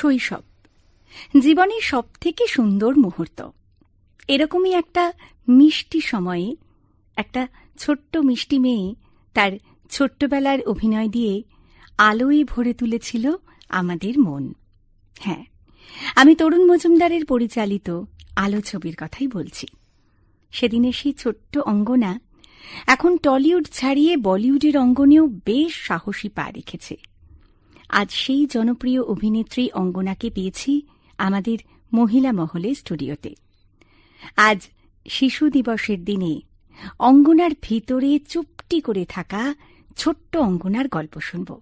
শৈশব। জীবনের সব থেকে সুন্দর মুহূর্ত। এরকমই একটা মিষ্টি সময়ে, একটা ছোট্ট মিষ্টি মেয়ে তার ছোট্টবেলার অভিনয় দিয়ে আলোয় ভরে তুলেছিল আমাদের মন। হ্যাঁ আমি তরুণ মজুমদারের পরিচালিত আলো ছবির কথাই বলছি। সেদিনের সেই ছোট্ট অঙ্গনা এখন টলিউড ছাড়িয়ে বলিউডের অঙ্গনেও বেশ সাহসী পা রেখেছে। আজ সেই জনপ্রিয় অভিনেত্রী অঙ্গনাকে পেয়েছি আমাদের মহিলা মহলে স্টুডিওতে। আজ শিশু দিবসের দিনে অঙ্গনার ভিতরে চুপটি করে থাকা ছোট্ট অঙ্গনার গল্প শুনব।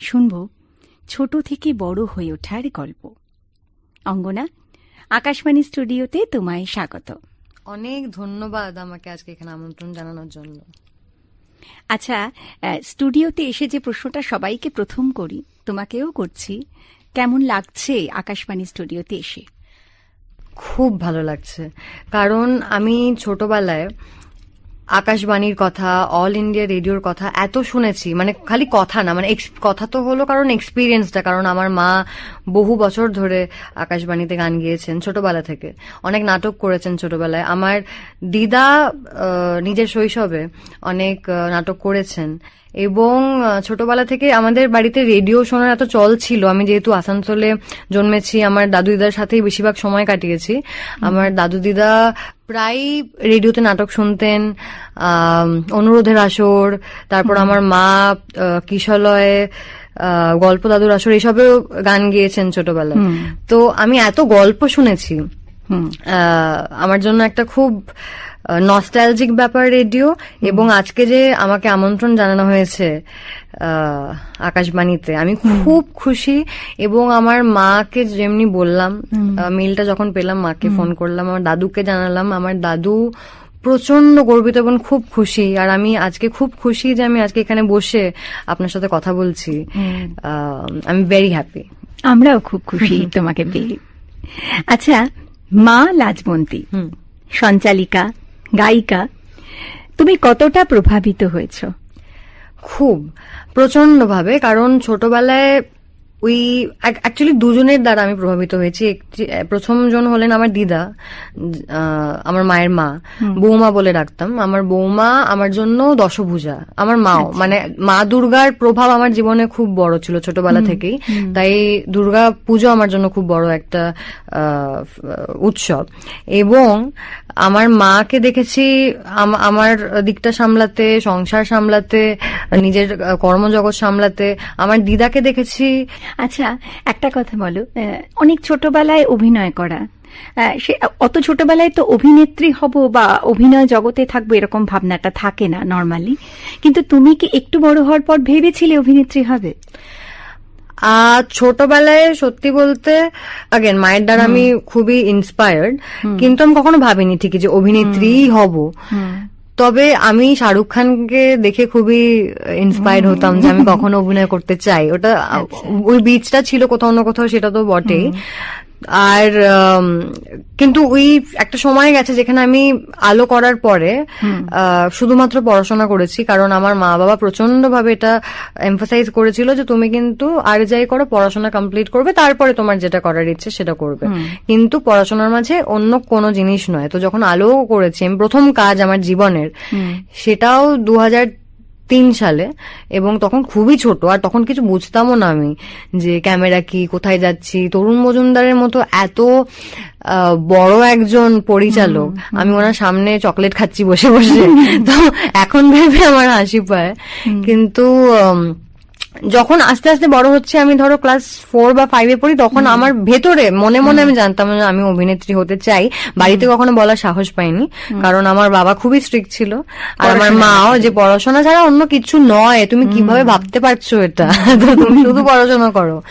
শুনব ছোট থেকে বড় হয়ে ওঠার গল্প। অঙ্গনা, আকাশবাণী স্টুডিওতে তোমায় স্বাগত। অনেক ধন্যবাদ আমাকে আজকে এখানে আমন্ত্রণ জানানোর জন্য। আচ্ছা স্টুডিওতে এসে যে প্রশ্নটা সবাইকে প্রথম করি, তোমাকেও করছি। কেমন লাগছে আকাশবাণী স্টুডিওতে এসে? খুব ভালো লাগছে। কারণ আমি ছোটবেলায় আকাশবাণীর কথা অল ইন্ডিয়া রেডিওর কথা, এত শুনেছি। মানে খালি কথা না মানে কথা তো হলো কারণ এক্সপিরিয়েন্সটা কারণ আমার মা বহু বছর ধরে আকাশবাণীতে গান গিয়েছেন ছোটবেলা থেকে। অনেক নাটক করেছেন ছোটবেলায়। আমার দিদা নিজের শৈশবে অনেক নাটক করেছেন। এবং ছোটবেলা থেকে আমাদের বাড়িতে রেডিও শোনার এত চল ছিল। আমি যেহেতু আসানসোলে জন্মেছি আমার দাদু দিদার সাথেই বেশিরভাগ সময় কাটিয়েছি। আমার দাদু দিদা প্রায় রেডিওতে নাটক শুনতেন অনুরোধের আসর তারপর আমার মা কিশলয়ে গল্প দাদুর আসর এসবেও গান গেয়েছেন ছোটবেলায়। তো আমি এত গল্প শুনেছি আমার জন্য একটা খুব নস্টালজিক ব্যাপার রেডিও এবং আজকে যে আমাকে আমন্ত্রণ জানানো হয়েছে আকাশবাণীতে আমি খুব খুশি এবং আমার মাকে যেমনি বললাম মেলটা যখন পেলাম মাকে ফোন করলাম আমার দাদুকে জানালাম আমার দাদু প্রচণ্ড গর্বিত এবং খুব খুশি। আর আমি আজকে খুব খুশি যে আমি আজকে এখানে বসে আপনার সাথে কথা বলছি। আমি ভেরি হ্যাপি আমরাও খুব খুশি তোমাকে পেয়ে। আচ্ছা মা লাজবন্তী সঞ্চালিকা গায়িকা তুমি কতটা প্রভাবিত হয়েছ? খুব প্রচন্ডভাবে কারণ ছোটবেলায় ওই অ্যাকচুয়ালি দুজনের দ্বারা আমি প্রভাবিত হয়েছি। একটি- প্রথম জন হলেন আমার দিদা আমার মায়ের মা। বৌমা বলে ডাকতাম আমার বৌমা আমার জন্য দশভূজা আমার মাও। মানে মা দুর্গার প্রভাব আমার জীবনে খুব বড় ছিল ছোটবেলা থেকেই। তাই দুর্গা পুজো আমার জন্য খুব বড় একটা উৎসব। এবং আমার মাকে দেখেছি আমার দিকটা সামলাতে সংসার সামলাতে নিজের কর্মজগৎ সামলাতে। আমার দিদাকে দেখেছি আচ্ছা একটা কথা বলো। অনেক ছোটবেলায় অভিনয় করা। সে অত ছোটবেলায় তো অভিনেত্রী হব বা অভিনয় জগতে থাকব এরকম ভাবনাটা থাকে না নর্মালি কিন্তু তুমি কি একটু বড় হওয়ার পর ভেবেছিলে অভিনেত্রী হবে? আর ছোটবেলায় সত্যি বলতে আগেন মায়ের দ্বারা আমি খুবই ইন্সপায়ার্ড কিন্তু আমি কখনো ভাবিনি ঠিকই যে অভিনেত্রী হব। তবে আমি শাহরুখ খানকে দেখে খুবই ইন্সপায়ার্ড হতাম যে আমি কখনো অভিনয় করতে চাই। ওটা ওই বীজটা ছিল কোথাও না কোথাও সেটা তো বটেই। আর কিন্তু ওই একটা সময় গেছে যেখানে আমি আলো করার পরে শুধুমাত্র পড়াশোনা করেছি কারণ আমার মা বাবা প্রচণ্ড ভাবে এটা এমফাসাইজ করেছিল যে তুমি কিন্তু আর যাই করো পড়াশোনা কমপ্লিট করবে তারপরে তোমার যেটা করার ইচ্ছে সেটা করবে। কিন্তু পড়াশোনার মাঝে অন্য কোনো জিনিস নয়। তো যখন আলো করেছি আমি প্রথম কাজ আমার জীবনের সেটাও দু হাজার তিন সালে এবং তখন খুবই ছোট আর তখন কিছু বুঝতামও না আমি যে ক্যামেরা কি কোথায় যাচ্ছি। তরুণ মজুমদারের মতো এত বড় একজন পরিচালক আমি ওনার সামনে চকলেট খাচ্ছি বসে বসে। তো এখন ভেবে আমার হাসি পায়। কিন্তু যখন আস্তে আস্তে বড় হচ্ছে আমি ধরো ক্লাস ফোর বা ফাইভে পড়ি তখন আমার ভেতরে মনে মনে আমি জানতাম যে আমি অভিনেত্রী হতে চাই। বাড়িতে কখনো বলার সাহস পাইনি কারণ আমার বাবা খুবই স্ট্রিক্ট ছিল। আর আমার মাও যে পড়াশোনা ছাড়া অন্য কিছু নয় তুমি কীভাবে ভাবতে পারছ এটা? তো তুমি শুধু পড়াশোনা করো।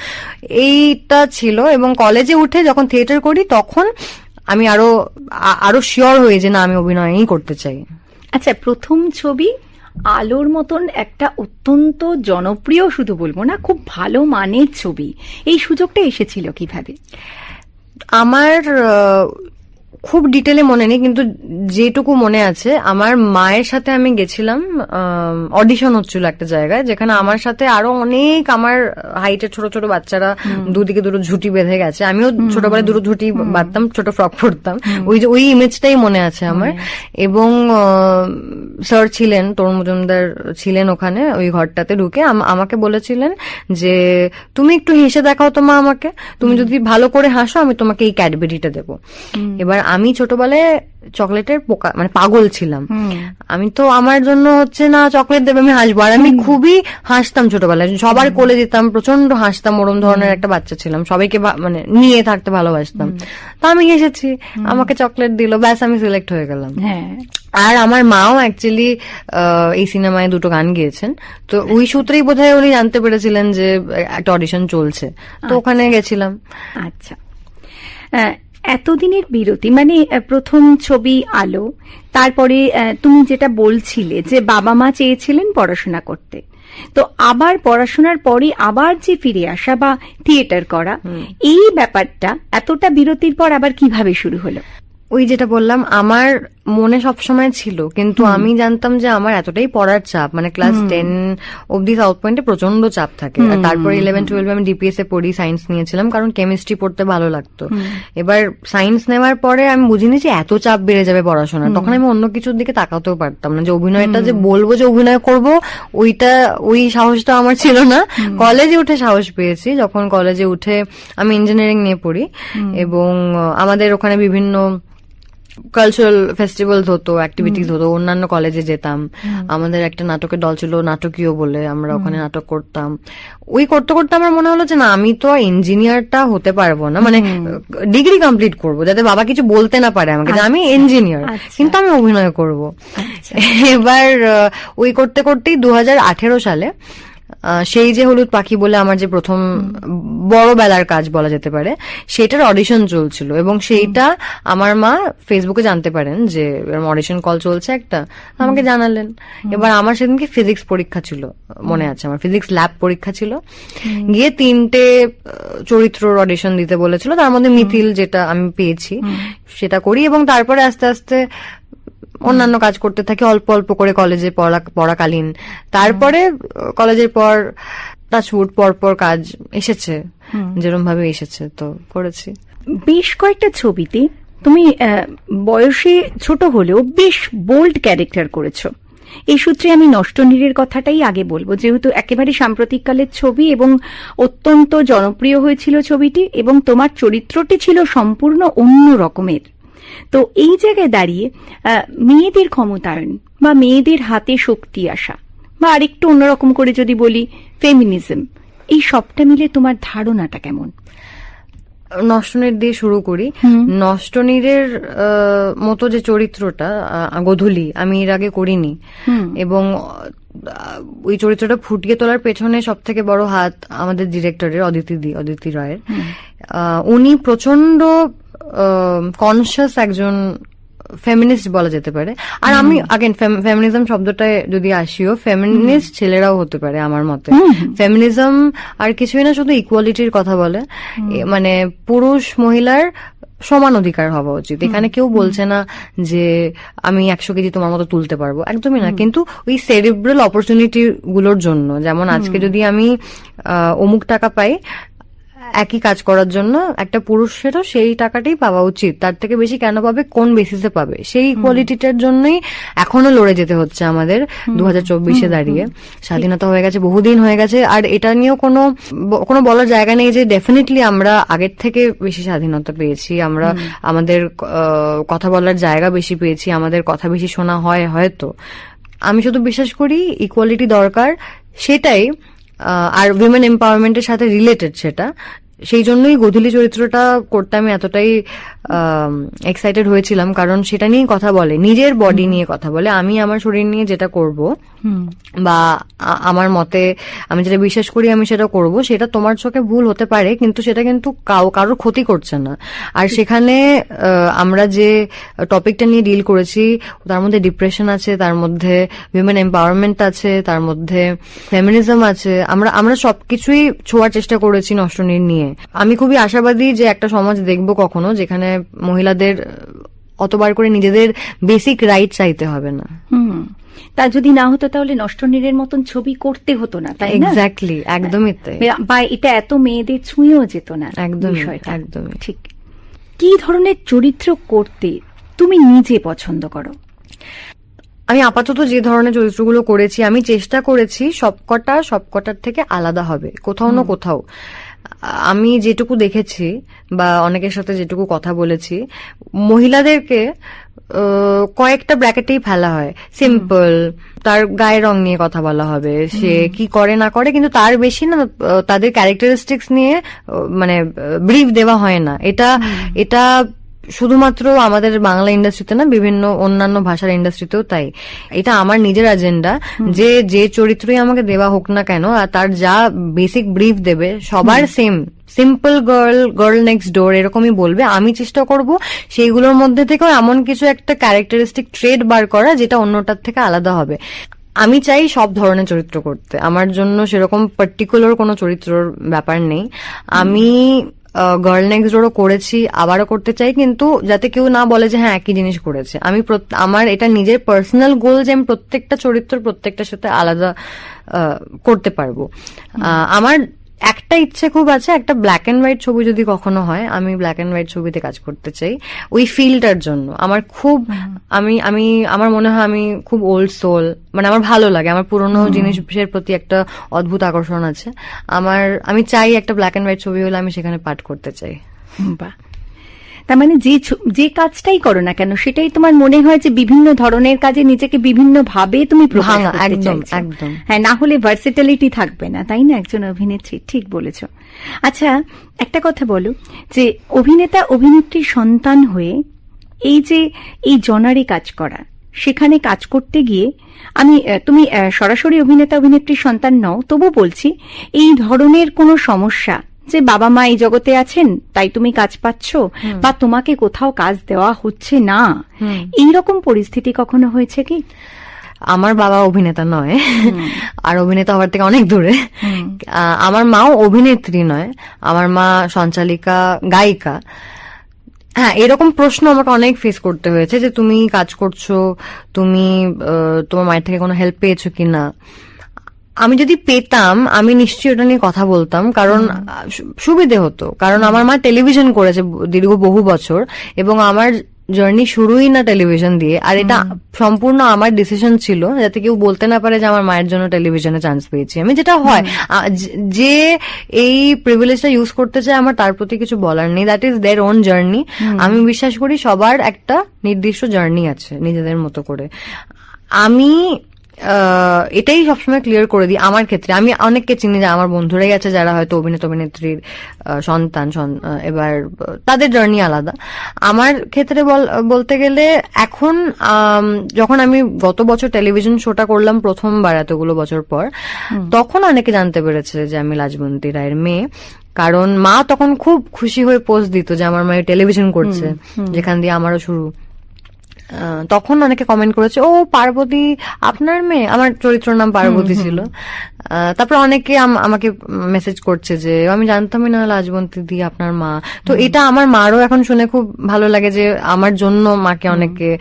এইটা ছিল এবং কলেজে উঠে যখন থিয়েটার করি তখন আমি আরও আরও শিওর হই যে না আমি অভিনয়ই করতে চাই। আচ্ছা প্রথম ছবি আলোর মতন একটা অত্যন্ত জনপ্রিয়, শুধু বলব না, খুব ভালো মানের ছবি। এই সুযোগটা এসেছিল কীভাবে? আমার খুব ডিটেলে মনে নেই কিন্তু যেটুকু মনে আছে আমার মায়ের সাথে আমি গেছিলাম অডিশন হচ্ছিল একটা জায়গায় যেখানে আমার সাথে আরও অনেক আমার হাইটের ছোট ছোট বাচ্চারা দুদিকে দুটো ঝুটি বেঁধে গেছে। আমিও ছোটবেলায় দুটো ঝুটি বাঁধতাম ছোট ফ্রক পরতাম। ওই যে ওই ইমেজটাই মনে আছে আমার। এবং স্যার ছিলেন তরুণ মজুমদার ছিলেন ওখানে ওই ঘরটাতে ঢুকে আম- আমাকে বলেছিলেন যে তুমি একটু হেসে দেখাও তো মা আমাকে। তুমি যদি ভালো করে হাসো আমি তোমাকে এই ক্যাডবেরিটা দেবো। এবার আমি ছোটবেলায় চকলেটের পোকা মানে পাগল ছিলাম। আমি তো আমার জন্য হচ্ছে না চকলেট দেবে আমি হাসবো। আর আমি খুবই হাসতাম ছোটবেলায়। সবার কোলে যেতাম প্রচণ্ড হাসতাম ওরম ধরনের একটা বাচ্চা ছিলাম। সবাইকে মানে নিয়ে থাকতে ভালোবাসতাম। তো আমি এসেছি আমাকে চকলেট দিল ব্যাস আমি সিলেক্ট হয়ে গেলাম। হ্যাঁ। আর আমার মাও অ্যাকচুয়ালি এই সিনেমায় দুটো গান গিয়েছেন। তো ওই সূত্রেই বোধহয় উনি জানতে পেরেছিলেন যে একটা অডিশন চলছে। তো ওখানে গেছিলাম। আচ্ছা। এতদিনের বিরতি মানে প্রথম ছবি আলো তারপরে তুমি যেটা বলছিলে যে বাবা মা চেয়েছিলেন পড়াশোনা করতে। তো আবার পড়াশোনার পরে আবার যে ফিরে আসা বা থিয়েটার করা এই ব্যাপারটা এতটা বিরতির পর আবার কীভাবে শুরু হলো? ওই যেটা বললাম আমার মনে সবসময় ছিল কিন্তু আমি জানতাম যে আমার এতটাই পড়ার চাপ মানে ক্লাস টেন অব্দি সাউথ পয়েন্টে প্রচণ্ড চাপ থাকে। আর তারপর ইলেভেন টুয়েলভে আমি ডিপিএস এ পড়ি সায়েন্স নিয়েছিলাম কারণ কেমিস্ট্রি পড়তে ভালো লাগতো। এবার সায়েন্স নেওয়ার পরে আমি বুঝিনি যে এত চাপ বেড়ে যাবে পড়াশোনা তখন আমি অন্য কিছুর দিকে তাকাতেও পারতাম না যে অভিনয়টা যে বলব যে অভিনয় করব ওইটা ওই সাহসটা আমার ছিল না। কলেজে উঠে সাহস পেয়েছি যখন কলেজে উঠে আমি ইঞ্জিনিয়ারিং নিয়ে পড়ি এবং আমাদের ওখানে বিভিন্ন কালচারাল ফেস্টিভ্যালস হতো অ্যাক্টিভিটিস হতো অন্যান্য কলেজে যেতাম। আমাদের একটা নাটকের দল ছিল নাটকীয় বলে আমরা ওখানে নাটক করতাম। ওই করতে করতে আমার মনে হলো যে না আমি তো ইঞ্জিনিয়ারটা হতে পারব না। মানে ডিগ্রি কমপ্লিট করব যাতে বাবা কিছু বলতে না পারে আমাকে যে আমি ইঞ্জিনিয়ার আচ্ছা। কিন্তু আমি অভিনয় করব। এবার আহ, ওই করতে করতেই দু হাজার আঠেরো সালে সেই যে হলুদ পাখি বলে আমার যে প্রথম বড় বেলার কাজ বলা যেতে পারে সেটার অডিশন চলছিল এবং সেইটা আমার মা ফেসবুকে জানতে পারেন যে অডিশন কল চলছে একটা আমাকে জানালেন। এবার আমার সেদিনকে ফিজিক্স পরীক্ষা ছিল মনে আছে আমার ফিজিক্স ল্যাব পরীক্ষা ছিল। গিয়ে তিনটে চরিত্রর অডিশন দিতে বলেছিল তার মধ্যে মিথিল যেটা আমি পেয়েছি সেটা করি এবং তারপরে আস্তে আস্তে অন্যান্য কাজ করতে থাকি অল্প অল্প করে কলেজে পড়া পড়াকালীন। তারপরে কলেজের পর টাচউড পর পর কাজ এসেছে। যেরকম ভাবে এসেছে তো করেছি। বেশ কয়েকটা ছবিতে তুমি বয়সে ছোট হলেও বেশ বোল্ড ক্যারেক্টার করেছ। এই সূত্রে আমি নষ্ট নষ্টনীরের কথাটাই আগে বলব। যেহেতু একেবারে সাম্প্রতিককালের ছবি এবং অত্যন্ত জনপ্রিয় হয়েছিল ছবিটি এবং তোমার চরিত্রটি ছিল সম্পূর্ণ অন্য রকমের। তো এই জায়গায় দাঁড়িয়ে মেয়েদের ক্ষমতায়ন বা মেয়েদের হাতে শক্তি আসা বা আরেকটু অন্যরকম করে যদি বলি ফেমিনিজম এই সবটা মিলে তোমার ধারণাটা কেমন? নষ্টনীর দিয়ে শুরু করি। নষ্টনীরের মতো যে চরিত্রটা গধূলি আমি এর আগে করিনি। এবং ওই চরিত্রটা ফুটিয়ে তোলার পেছনে সব থেকে বড় হাত আমাদের ডিরেক্টরের অদিতি দি অদিতি রায়ের। উনি প্রচণ্ড কনসিয়াস একজন ফেমিনিস্ট বলা যেতে পারে। আর আমি আগেন ফেমিনিজম শব্দটায় যদি আসিও ফেমিনিস্ট ছেলেরাও হতে পারে আমার মতে। ফেমিনিজম আর কিছুই না শুধু ইকুয়ালিটির কথা বলে। মানে পুরুষ মহিলার সমান অধিকার হওয়া উচিত। এখানে কেউ বলছে না যে আমি একশো কেজি তোমার মতো তুলতে পারব। একদমই না। কিন্তু ওই সেরিব্রাল অপরচুনিটি গুলোর জন্য যেমন আজকে যদি আমি অমুক টাকা পাই একই কাজ করার জন্য একটা পুরুষেরও সেই টাকাটাই পাওয়া উচিত। তার থেকে বেশি কেন পাবে? কোন বেসিসে পাবে? সেই কোয়ালিটিটার জন্যই এখনও লড়ে যেতে হচ্ছে আমাদের দু হাজার চব্বিশে দাঁড়িয়ে। স্বাধীনতা হয়ে গেছে বহুদিন হয়ে গেছে আর এটা নিয়েও কোনো কোনো বলার জায়গা নেই যে ডেফিনেটলি আমরা আগের থেকে বেশি স্বাধীনতা পেয়েছি আমরা আমাদের কথা বলার জায়গা বেশি পেয়েছি আমাদের কথা বেশি শোনা হয় হয়তো। আমি শুধু বিশ্বাস করি ইকুয়ালিটি দরকার সেটাই আর উইমেন এম্পাওয়ারমেন্টের সাথে রিলেটেড সেটা। সেই জন্যই গধূলি চরিত্রটা করতে আমি এতটাই এক্সাইটেড হয়েছিলাম কারণ সেটা নিয়ে কথা বলে নিজের বডি নিয়ে কথা বলে। আমি আমার শরীর নিয়ে যেটা করব বা আমার মতে আমি যেটা বিশ্বাস করি আমি সেটা করব সেটা তোমার চোখে ভুল হতে পারে কিন্তু সেটা কিন্তু কাউ কারোর ক্ষতি করছে না। আর সেখানে আমরা যে টপিকটা নিয়ে ডিল করেছি তার মধ্যে ডিপ্রেশন আছে তার মধ্যে উইমেন এম্পাওয়ারমেন্ট আছে তার মধ্যে ফেমিনিজম আছে আমরা আমরা সবকিছুই ছোঁয়ার চেষ্টা করেছি নষ্টনীর নিয়ে। আমি খুবই আশাবাদী যে একটা সমাজ দেখব কখনো যেখানে মহিলাদের অতবার করে নিজেদের বেসিক রাইট চাইতে হবে না। তা যদি না হতো তাহলে নষ্ট নীরের মতন ছবি করতে হতো না তাই না? এক্স্যাক্টলি একদমই তাই। বা এটা এত মেয়েদের ছুঁয়েও যেত না একদমই বিষয়টা। একদমই। ঠিক। কি ধরনের চরিত্র করতে তুমি নিজে পছন্দ করো? আমি আপাতত যে ধরনের চরিত্রগুলো করেছি আমি চেষ্টা করেছি সবকটা সবকটার থেকে আলাদা হবে কোথাও না কোথাও। আমি যেটুকু দেখেছি বা অনেকের সাথে যেটুকু কথা বলেছি মহিলাদেরকে কয়েকটা ব্র্যাকেটেই ফেলা হয়। সিম্পল তার গায়ের রং নিয়ে কথা বলা হবে সে কি করে না করে কিন্তু তার বেশি না তাদের ক্যারেক্টারিস্টিক্স নিয়ে মানে ব্রিফ দেওয়া হয় না। এটা এটা শুধুমাত্র আমাদের বাংলা ইন্ডাস্ট্রিতে না বিভিন্ন অন্যান্য ভাষার ইন্ডাস্ট্রিতেও তাই। এটা আমার নিজের এজেন্ডা যে যে চরিত্রই আমাকে দেওয়া হোক না কেন আর তার যা বেসিক ব্রিফ দেবে সবার same simple girl girl next door এরকমই বলবে। আমি চেষ্টা করব সেইগুলোর মধ্যে থেকেও এমন কিছু একটা ক্যারেক্টারিস্টিক ট্রেড বার করা যেটা অন্যটার থেকে আলাদা হবে। আমি চাই সব ধরনের চরিত্র করতে। আমার জন্য সেরকম পার্টিকুলার কোনো চরিত্রর ব্যাপার নেই। আমি গার্ল নেক্সট ডোরও করেছি, আবারও করতে চাই, কিন্তু যাতে কেউ না বলে যে হ্যাঁ একই জিনিস করেছে। আমি আমার এটা নিজের পার্সোনাল গোল যে, আমি প্রত্যেকটা চরিত্র প্রত্যেকটার সাথে আলাদা করতে পারব। আমার একটা ইচ্ছে খুব আছে একটা ব্ল্যাক অ্যান্ড হোয়াইট ছবি যদি কখনো হয় আমি ব্ল্যাক অ্যান্ড হোয়াইট ছবিতে কাজ করতে চাই। ওই ফিলটার জন্য। আমার খুব আমি আমি আমার মনে হয় আমি খুব ওল্ড সোল মানে আমার ভালো লাগে। আমার পুরনো জিনিসের প্রতি একটা অদ্ভুত আকর্ষণ আছে। আমার আমি চাই একটা ব্ল্যাক অ্যান্ড হোয়াইট ছবি হলে আমি সেখানে পাঠ করতে চাই। বাহ। তার মানে যে যে কাজটাই করো না কেন সেটাই তোমার মনে হয় যে বিভিন্ন ধরনের কাজে নিজেকে বিভিন্ন ভাবে তুমি একদম, একদম। হ্যাঁ না হলে ভার্সিটালিটি থাকবে না তাই না? একজন অভিনেত্রী ঠিক বলেছ। আচ্ছা একটা কথা বলো যে অভিনেতা অভিনেত্রীর সন্তান হয়ে এই যে এই জনারে কাজ করা সেখানে কাজ করতে গিয়ে আমি তুমি সরাসরি অভিনেতা অভিনেত্রীর সন্তান নও তবু বলছি এই ধরনের কোনো সমস্যা যে বাবা মা এই জগতে আছেন তাই তুমি কাজ পাচ্ছ বা তোমাকে কোথাও কাজ দেওয়া হচ্ছে না। এই রকম পরিস্থিতি কখনো হয়েছে কি? আমার বাবা অভিনেতা নয় আর অভিনেতা হওয়ার থেকে অনেক দূরে। আমার মাও অভিনেত্রী নয় আমার মা সঞ্চালিকা গায়িকা। হ্যাঁ এরকম প্রশ্ন আমাকে অনেক ফেস করতে হয়েছে যে তুমি কাজ করছ তুমি তোমার মায়ের থেকে কোনো হেল্প পেয়েছ কিনা? আমি যদি পেতাম আমি নিশ্চয়ই ওটা নিয়ে কথা বলতাম কারণ সুবিধে হতো। কারণ আমার মা টেলিভিশন করেছে দীর্ঘ বহু বছর এবং আমার জার্নি শুরুই না টেলিভিশন দিয়ে আর এটা সম্পূর্ণ আমার ডিসিশন ছিল যাতে কেউ বলতে না পারে যে আমার মায়ের জন্য টেলিভিশনে চান্স পেয়েছি। আমি যেটা হয় যে- এই প্রিভিলেজটা ইউজ করতে চায় আমার তার প্রতি কিছু বলার নেই। That is their own journey আমি বিশ্বাস করি সবার একটা নির্দিষ্ট জার্নি আছে নিজেদের মতো করে। আমি এটাই সবসময় ক্লিয়ার করে দিই আমার ক্ষেত্রে। আমি অনেককে চিনি যে আমার বন্ধুরাই আছে যারা হয়তো অভিনেতা অভিনেত্রীর সন্তান এবার তাদের জার্নি আলাদা। আমার ক্ষেত্রে বল- বলতে গেলে এখন যখন আমি গত বছর টেলিভিশন শোটা করলাম প্রথমবার এতগুলো বছর পর তখন অনেকে জানতে পেরেছে যে আমি লাজবন্তী রায়ের মেয়ে। কারণ মা তখন খুব খুশি হয়ে পোস্ট দিত যে আমার মায়ের টেলিভিশন করছে যেখান দিয়ে আমারও শুরু। তখন অনেকে কমেন্ট করেছে ও পার্বতী আপনার মেয়ে? আমার চরিত্র নাম পার্বতী ছিল। তারপর অনেকে আম- আমাকে মেসেজ করছে যে আমি জানতামই না লাজবন্তী দি আপনার মা। তো এটা আমার মারও এখন শুনে খুব ভালো লাগে যে আমার জন্য মাকে অনেকে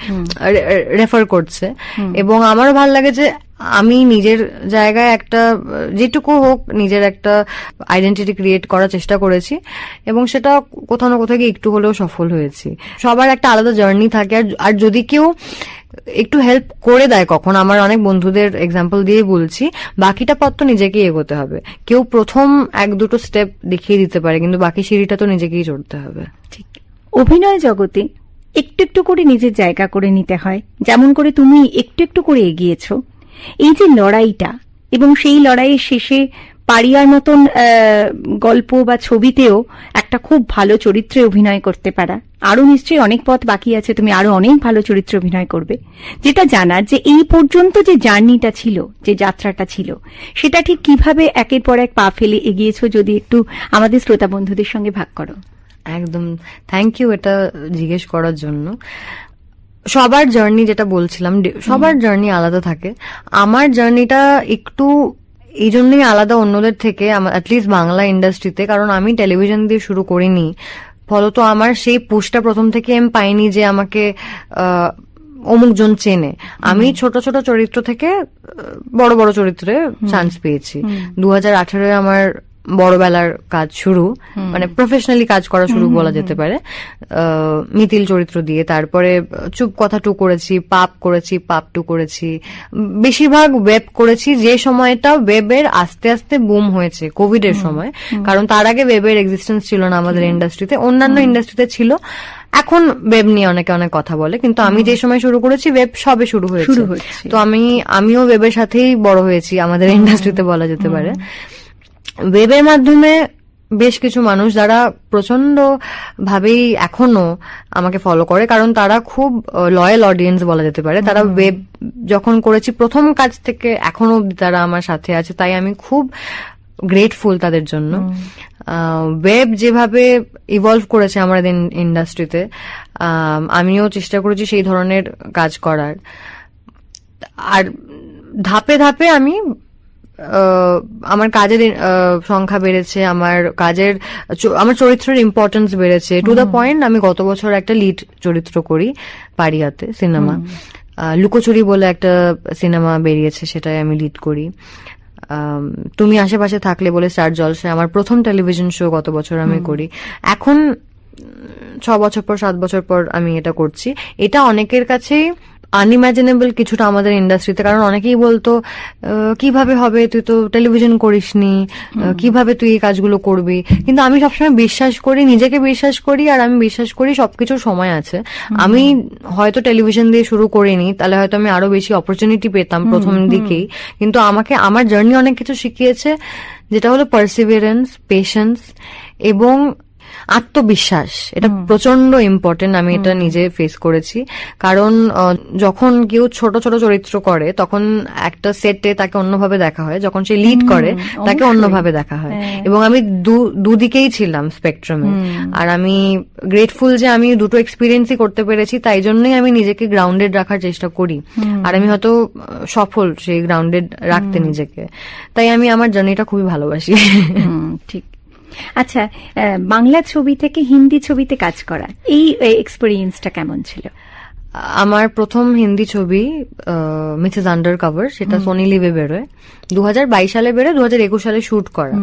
রেফার করছে। এবং আমারও ভালো লাগে যে আমি নিজের জায়গায় একটা, যেটুকু হোক নিজের একটা আইডেন্টিটি ক্রিয়েট করার চেষ্টা করেছি এবং সেটা কোথাও না কোথাও গিয়ে একটু হলেও সফল হয়েছি। সবার একটা আলাদা জার্নি থাকে আর- যদি কেউ একটু হেল্প করে দেয় কখন, আমার অনেক বন্ধুদের এক্সাম্পল দিয়ে বলছি, বাকিটা পথ তো নিজেকেই এগোতে হবে। কেউ প্রথম এক দুটো স্টেপ দেখিয়ে দিতে পারে, কিন্তু বাকি সিঁড়িটা তো নিজেকেই চড়তে হবে। ঠিক। অভিনয় জগতে একটু একটু করে নিজের জায়গা করে নিতে হয়। যেমন করে তুমি একটু একটু করে এগিয়েছ। এই যে লড়াইটা এবং সেই লড়াইয়ের শেষে পারিয়ার মতন গল্প বা ছবিতেও একটা খুব ভালো চরিত্রে অভিনয় করতে পারা। আরও নিশ্চয়ই অনেক পথ বাকি আছে, তুমি আরও অনেক ভালো চরিত্রে অভিনয় করবে। যেটা জানার যে এই পর্যন্ত যে জার্নিটা ছিল, যে যাত্রাটা ছিল, সেটা ঠিক কীভাবে একের পর এক পা ফেলে এগিয়েছো যদি একটু আমাদের শ্রোতা বন্ধুদের সঙ্গে ভাগ করো? একদম। থ্যাংক ইউ এটা জিজ্ঞেস করার জন্য। সবার জার্নি যেটা বলছিলাম সবার জার্নি আলাদা থাকে। আমার জার্নিটা একটু এই জন্যই আলাদা অন্যদের থেকে অ্যাটলিস্ট বাংলা ইন্ডাস্ট্রিতে কারণ আমি টেলিভিশন দিয়ে শুরু করিনি। ফলত আমার সেই পুষটা প্রথম থেকে আমি পাইনি যে আমাকে অমুকজন চেনে। আমি ছোট ছোট চরিত্র থেকে বড় বড় চরিত্রে চান্স পেয়েছি। দু হাজার আমার বড়বেলার কাজ শুরু মানে প্রফেশনালি কাজ করা শুরু বলা যেতে পারে। মিতিল চরিত্র দিয়ে তারপরে চুপ কথা টু করেছি পাপ করেছি পাপ টু করেছি। বেশিরভাগ ওয়েব করেছি যে সময়টা ওয়েবের আস্তে আস্তে বুম হয়েছে কোভিড এর সময়। কারণ তার আগে ওয়েবের এক্সিস্টেন্স ছিল না আমাদের ইন্ডাস্ট্রিতে অন্যান্য ইন্ডাস্ট্রিতে ছিল। এখন ওয়েব নিয়ে অনেকে অনেক কথা বলে কিন্তু আমি যে সময় শুরু করেছি ওয়েব সবে শুরু হয়েছে। তো আমি আমিও ওয়েবের সাথেই বড় হয়েছি আমাদের ইন্ডাস্ট্রিতে বলা যেতে পারে। ওয়েবের মাধ্যমে বেশ কিছু মানুষ যারা প্রচণ্ড ভাবেই এখনও আমাকে ফলো করে কারণ তারা খুব লয়াল অডিয়েন্স বলা যেতে পারে। তারা ওয়েব যখন করেছি প্রথম কাজ থেকে এখনও অব্দি তারা আমার সাথে আছে তাই আমি খুব গ্রেটফুল তাদের জন্য। ওয়েব যেভাবে ইভলভ করেছে আমাদের ইন্ডাস্ট্রিতে আমিও চেষ্টা করেছি সেই ধরনের কাজ করার। আর ধাপে ধাপে আমি আমার কাজের সংখ্যা বেড়েছে আমার কাজের আমার চরিত্রের ইম্পর্টেন্স বেড়েছে। টু দ্য পয়েন্ট আমি গত বছর একটা লিড চরিত্র করি পারিয়াতে সিনেমা লুকোচুরি বলে একটা সিনেমা বেরিয়েছে সেটাই আমি লিড করি। তুমি আশেপাশে থাকলে বলে স্টার জলসে আমার প্রথম টেলিভিশন শো গত বছর আমি করি। এখন ছ বছর পর সাত বছর পর আমি এটা করছি। এটা অনেকের কাছেই আনইমাজিনেবল কিছুটা আমাদের ইন্ডাস্ট্রিতে কারণ অনেকেই বলতো কীভাবে হবে? তুই তো টেলিভিশন করিসনি। আহ, কীভাবে তুই এই কাজগুলো করবি? কিন্তু আমি সবসময় বিশ্বাস করি নিজেকে বিশ্বাস করি আর আমি বিশ্বাস করি সবকিছুর সময় আছে। আমি হয়তো টেলিভিশন দিয়ে শুরু করিনি তাহলে হয়তো আমি আরও বেশি অপরচুনিটি পেতাম প্রথম দিকেই। কিন্তু আমাকে আমার জার্নি অনেক কিছু শিখিয়েছে যেটা হলো পার্সিভিয়ারেন্স পেশেন্স এবং আত্মবিশ্বাস। এটা প্রচণ্ড ইম্পর্টেন্ট আমি এটা নিজে ফেস করেছি। কারণ যখন কেউ ছোট ছোট চরিত্র করে তখন একটা সেটে তাকে অন্যভাবে দেখা হয়। যখন সে লিড করে তাকে অন্যভাবে দেখা হয়। এবং আমি দু- দুদিকেই ছিলাম স্পেকট্রামে আর আমি গ্রেটফুল যে আমি দুটো এক্সপিরিয়েন্সই করতে পেরেছি তাই জন্যই আমি নিজেকে গ্রাউন্ডেড রাখার চেষ্টা করি। আর আমি হয়তো সফল সেই গ্রাউন্ডেড রাখতে নিজেকে। তাই আমি আমার জার্নিটা খুবই ভালোবাসি। ঠিক। আচ্ছা বাংলা ছবি থেকে হিন্দি ছবিতে কাজ করা এই এক্সপিরিয়েন্সটা কেমন ছিল? আমার প্রথম হিন্দি ছবি মিসেস আন্ডার কভার সেটা সোনি লিভে বেরোয়। দু হাজার বাইশ সালে বেরোয় দু হাজার একুশ সালে শুট করা।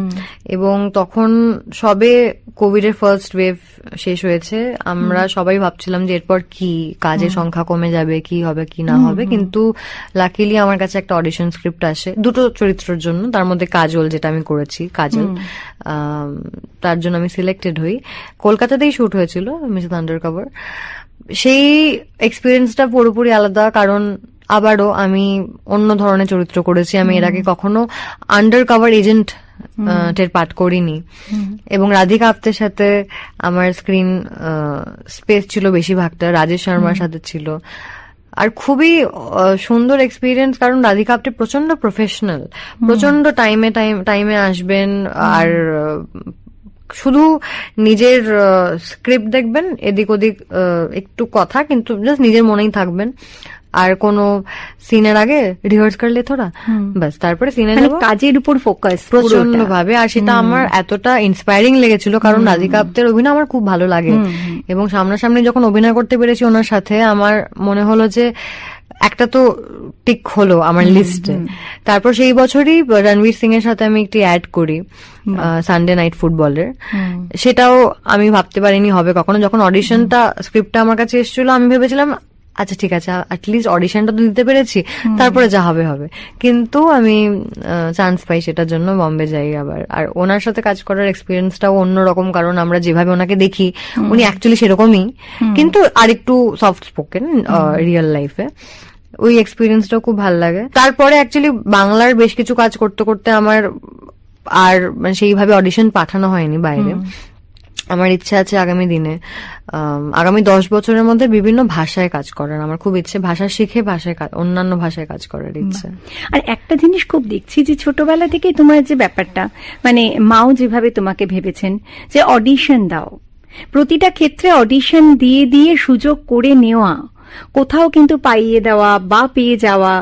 এবং তখন সবে কোভিড এর ফার্স্ট ওয়েভ শেষ হয়েছে। আমরা সবাই ভাবছিলাম যে এরপর কি? কাজের সংখ্যা কমে যাবে কি হবে কি না হবে? কিন্তু লাকিলি আমার কাছে একটা অডিশন স্ক্রিপ্ট আসে। দুটো চরিত্রের জন্য তার মধ্যে কাজল যেটা আমি করেছি কাজল। তার জন্য আমি সিলেক্টেড হই। কলকাতাতেই শুট হয়েছিল মিসেস আন্ডার কভার সেই এক্সপিরিয়েন্সটা পুরোপুরি আলাদা কারণ আবারও আমি অন্য ধরনের চরিত্র করেছি। আমি এর আগে কখনো আন্ডার কভার এজেন্ট টের পাঠ করিনি। এবং রাধিকা আপ্তের সাথে আমার স্ক্রিন স্পেস ছিল বেশিরভাগটা। রাজেশ শর্মার সাথে ছিল। আর খুবই সুন্দর এক্সপিরিয়েন্স কারণ রাধিকা আপ্তে প্রচণ্ড প্রফেশনাল প্রচণ্ড টাইমে টাইম আসবেন আর শুধু নিজের স্ক্রিপ্ট দেখবেন এদিক ওদিক একটু কথা কিন্তু জাস্ট নিজের মনেই থাকবেন। আর কোনো সিনের আগে রিহার্স করলে থোড়া। ব্যাস তারপরে সিনে মানে কাজের উপর ফোকাস প্রচণ্ড ভাবে আর সেটা আমার এতটা ইন্সপায়ারিং লেগেছিল কারণ রাধিকা আপ্তের অভিনয় আমার খুব ভালো লাগে। এবং সামনাসামনি যখন অভিনয় করতে পেরেছি ওনার সাথে আমার মনে হলো যে একটা তো টিক হলো আমার লিস্টে তারপর সেই বছরই রণবীর সিং এর সাথে আমি একটি অ্যাড করি সানডে নাইট ফুটবলের সেটাও আমি ভাবতে পারিনি হবে কখনো যখন অডিশনটা স্ক্রিপ্টটা আমার কাছে এসেছিল আমি ভেবেছিলাম আচ্ছা ঠিক আছে অ্যাটলিস্ট অডিশনটা তো দিতে পেরেছি তারপরে যা হবে হবে। কিন্তু আমি চান্স পাই সেটার জন্য বম্বে যাই আবার। আর ওনার সাথে কাজ করার এক্সপিরিয়েন্সটাও অন্যরকম কারণ আমরা যেভাবে ওনাকে দেখি উনি অ্যাকচুয়ালি সেরকমই। কিন্তু আরেকটু সফট স্পোকেন রিয়েল লাইফে ওই এক্সপিরিয়েন্সটাও খুব ভালো লাগে। তারপরে অ্যাকচুয়ালি বাংলার বেশ কিছু কাজ করতে করতে আমার আর মানে সেইভাবে অডিশন পাঠানো হয়নি বাইরে। আমার ইচ্ছে আছে আগামী দিনে আগামী দশ বছরের মধ্যে বিভিন্ন ভাষায় কাজ করার। আমার খুব ইচ্ছে ভাষা শিখে ভাষায় কাজ- অন্যান্য ভাষায় কাজ করার ইচ্ছে। আর একটা জিনিস খুব দেখছি যে ছোটবেলা থেকে তোমার যে ব্যাপারটা মানে মাও যেভাবে তোমাকে ভেবেছেন যে অডিশন দাও। প্রতিটা ক্ষেত্রে অডিশন দিয়ে দিয়ে সুযোগ করে নেওয়া কোথাও কিন্তু পাইয়ে দেওয়া বা পেয়ে যাওয়া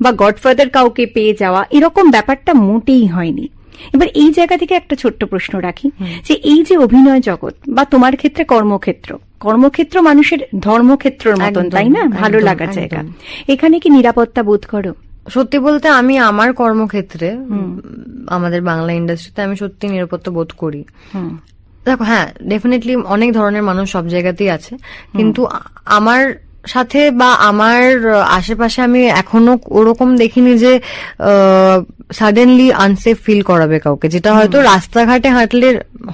বা গডফাদার কাউকে পেয়ে যাওয়া এরকম ব্যাপারটা মোটেই হয়নি। এবার এই জায়গা থেকে একটা ছোট্ট প্রশ্ন রাখি যে এই যে অভিনয় জগৎ বা তোমার ক্ষেত্রে কর্মক্ষেত্র কর্মক্ষেত্র মানুষের ধর্মক্ষেত্রের মতন তাই না? ভালো লাগার জায়গা। এখানে কি নিরাপত্তা বোধ করো? সত্যি বলতে আমি আমার কর্মক্ষেত্রে আমাদের বাংলা ইন্ডাস্ট্রিতে আমি সত্যি নিরাপত্তা বোধ করি। দেখো হ্যাঁ ডেফিনেটলি অনেক ধরনের মানুষ সব জায়গাতেই আছে। কিন্তু আমার সাথে বা আমার আশেপাশে আমি এখনও ওরকম দেখিনি যে সাডেনলি আনসেফ ফিল করাবে কাউকে যেটা হয়তো রাস্তাঘাটে হাঁটলে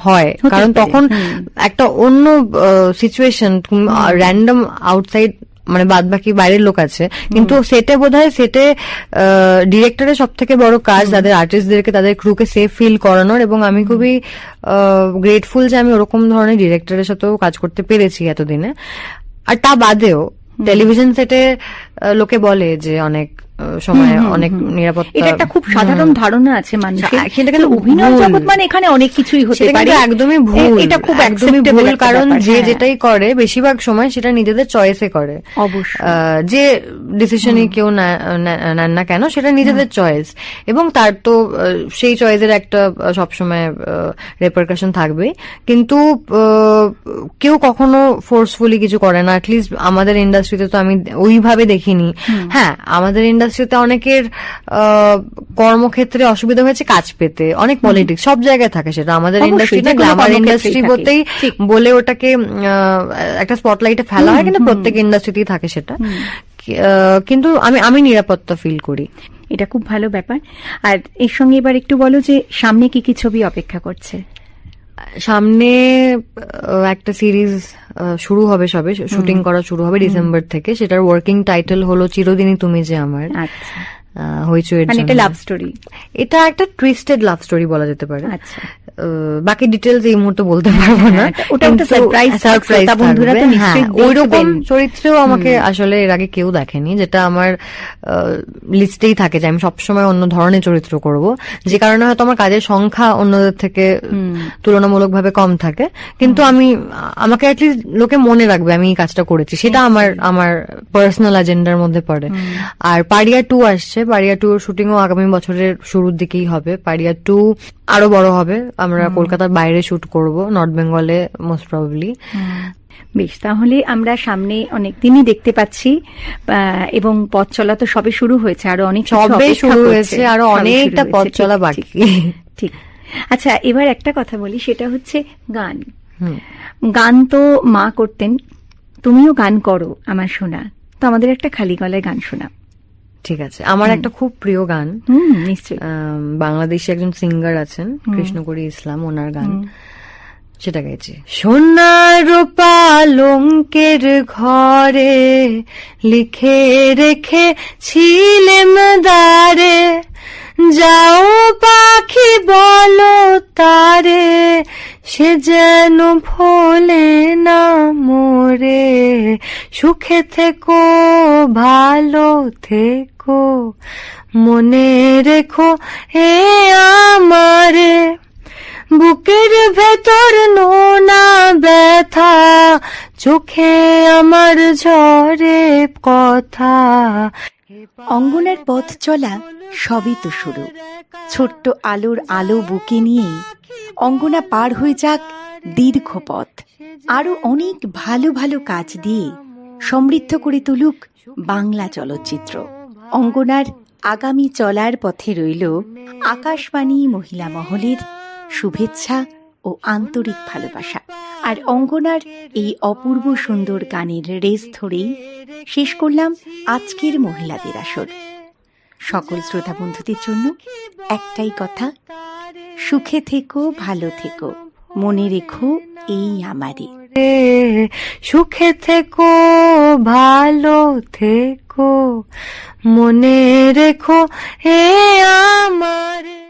হয়। কারণ তখন একটা অন্য সিচুয়েশন র্যান্ডম আউটসাইড মানে বাদ বাকি বাইরের লোক আছে কিন্তু সেটে বোধ হয় সেটে ডিরেক্টরের সব থেকে বড় কাজ তাদের আর্টিস্টদেরকে তাদের ক্রুকে সেফ ফিল করানোর এবং আমি খুবই গ্রেটফুল যে আমি ওরকম ধরনের ডিরেক্টরের সাথেও কাজ করতে পেরেছি এতদিনে। আর তা বাদেও টেলিভিশন সেটে লোকে বলে যে অনেক সময় অনেক নিরাপত্তা এটা একটা খুব সাধারণ ধারণা আছে মানুষের। সেটা কিন্তু অভিনয় জগৎ মানে এখানে অনেক কিছুই হতে পারে। একদমই ভুল এটা খুব একদমই ভুল কারণ যে হ্যাঁ। যেটাই করে বেশিরভাগ সময় সেটা নিজেদের চয়েসে করে। অবশ্যই। যে ডিসিশনই কেউ নেন না কেন সেটা নিজেদের চয়েস এবং তার তো সেই চয়েসের একটা সবসময় রেপারকাশন থাকবে কিন্তু কেউ কখনো ফোর্সফুলি কিছু করে না। অ্যাটলিস্ট আমাদের ইন্ডাস্ট্রিতে তো আমি ওইভাবে দেখিনি। হ্যাঁ আমাদের ইন্ডাস্ট্রিতে অনেকের কর্মক্ষেত্রে অসুবিধা হয়েছে কাজ পেতে অনেক পলিটিক্স সব জায়গায় থাকে সেটা। আমাদের অবশ্যই, ইন্ডাস্ট্রিতে গ্ল্যামার ইন্ডাস্ট্রি বলতেই বলে ওটাকে একটা স্পটলাইটে ফেলা হয় কিন্তু প্রত্যেক ইন্ডাস্ট্রিতেই থাকে সেটা। কিন্তু আমি আমি নিরাপত্তা ফিল করি। এটা খুব ভালো ব্যাপার। আর এর সঙ্গে এবার একটু বলো যে সামনে কি কি ছবি অপেক্ষা করছে? সামনে একটা সিরিজ শুরু হবে সবে শুটিং করা শুরু হবে ডিসেম্বর থেকে। সেটার ওয়ার্কিং টাইটেল হলো চিরদিনই তুমি যে আমার। আচ্ছা। হইচইয়ের মানে এটা লাভ স্টোরি এটা একটা টুইস্টেড লাভ স্টোরি বলা যেতে পারে। আচ্ছা। বাকি ডিটেলস এই মুহূর্তে বলতে পারব না। হ্যাঁ, ওটা- থাকবে, সারপ্রাইজ শ্রোতা বন্ধুরা তো নিশ্চয়ই ওইরকম। চরিত্রেও আমাকে আসলে এর আগে কেউ দেখেনি যেটা আমার লিস্টেই থাকে যে আমি সবসময় অন্য ধরনের চরিত্র করব। যে কারণে হয়তো আমার কাজের সংখ্যা অন্যদের থেকে তুলনামূলকভাবে কম থাকে। কিন্তু আমি আমাকে অ্যাটলিস্ট লোকে মনে রাখবে আমি এই কাজটা করেছি। সেটা আমার আমার পার্সোনাল এজেন্ডার মধ্যে পড়ে। আর পারিয়া টু আসছে। পারিয়া টু শুটিংও আগামী বছরের শুরুর দিকেই হবে। পারিয়া টু আরও বড় হবে। আমরা কলকাতার বাইরে শুট করব নর্থ বেঙ্গলে মোস্ট প্রবাবলি বেশ তাহলে আমরা সামনে অনেক দিনই দেখতে পাচ্ছি এবং পথ চলা তো সবে শুরু হয়েছে আরও অনেক সবে শুরু হয়েছে আরও অনেকটা পথ চলা বাকি। ঠিক। আচ্ছা এবার একটা কথা বলি সেটা হচ্ছে গান। গান তো মা করতেন তুমিও গান করো আমার শোনা। তো আমাদের একটা খালি গলায় গান শোনা ঠিক আছে। আমার একটা খুব প্রিয় গান। বাংলাদেশি একজন সিঙ্গার আছেন কৃষ্ণকরি ইসলাম ওনার গান। সেটা গেছে সোনার পালঙ্কের ঘরে লিখে রেখে ছিলেম দারে সে যেন ভোলে না মোরে। সুখে থেকো, ভালো থেকো। মনে রেখো হে আমারে। বুকের ভেতর নোনা ব্যথা, চোখে আমার ঝরে কথা। অঙ্গনের পথ চলা সবই তো শুরু। ছোট্ট আলোর আলো বুকে নিয়ে অঙ্গনা পার হয়ে যাক দীর্ঘ পথ। আরও অনেক ভালো ভালো কাজ দিয়ে সমৃদ্ধ করে তুলুক বাংলা চলচ্চিত্র। অঙ্গনার আগামী চলার পথে রইল আকাশবাণী মহিলা মহলের শুভেচ্ছা ও আন্তরিক ভালোবাসা। আর অঙ্গনার এই অপূর্ব সুন্দর গানের রেস ধরেই শেষ করলাম আজকের মহিলাদের আসর সকল শ্রোতা বন্ধুদের জন্য একটাই কথা, সুখে থেকো, ভালো থেকো, মনে রেখো এই আমারে সুখে থেকো, ভালো থেকো, মনে রেখো হে আমার।